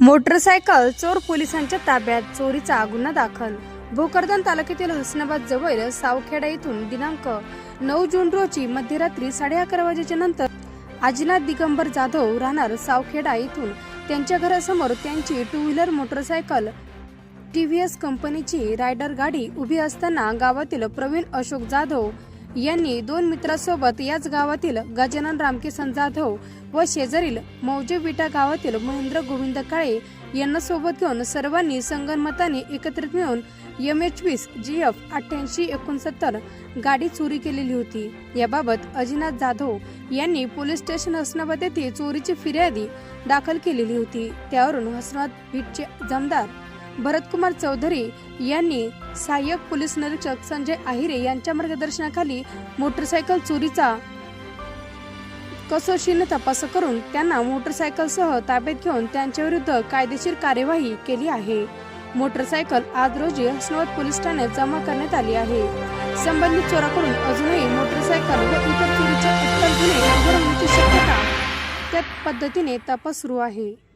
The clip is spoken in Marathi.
मोटरसायकल चोर पोलिसांच्या ताब्यात चोरीचा गुन्हा दाखल. भोकरदन तालुक्यातील हसनाबाद जवळ सावखेडा येथून दिनांक नऊ जून रोजी मध्यरात्री साडे अकरा वाजेच्या नंतर आजीनाथ दिगंबर जाधव राहणार सावखेडा येथून त्यांच्या घरासमोर त्यांची टू व्हीलर मोटरसायकल टीव्हीएस कंपनीची रायडर गाडी उभी असताना गावातील प्रवीण अशोक जाधव यांनी दोन मित्रांसोबत याच गावातील गजानन रामकिसन जाधव व शेजारील मौजे विटा गावातील महेंद्र गोविंद काळे यांना सोबत घेऊन सर्वांनी संगनमताने एकत्रित मिळून एम एच वीस जी एफ अठ्ठ्याऐंशी एकोणसत्तर गाडी चोरी केलेली होती. याबाबत अजिनाथ जाधव यांनी पोलीस स्टेशन हसनाबाद येथे चोरीची फिर्यादी दाखल केलेली होती. त्यावरून हसनाबाद बीटचे जमदार भरतकुमार चौधरी यांनी सहाय्यक पोलीस निरीक्षक संजय आहिरे यांच्या मार्गदर्शनाखाली मोटरसायकल चोरीचा कसोशीने तपास करून त्यांना मोटरसायकलसह ताब्यात घेऊन त्यांच्याविरुद्ध कायदेशीर कार्यवाही केली आहे. मोटरसायकल आज रोजी हसनवत पोलीस ठाण्यात जमा करण्यात आली आहे. संबंधित चोराकडून अजूनही मोटरसायकल व इतर चोरीचे उत्तर गुन्हे होण्याची शक्यता त्या पद्धतीने तपास सुरू आहे.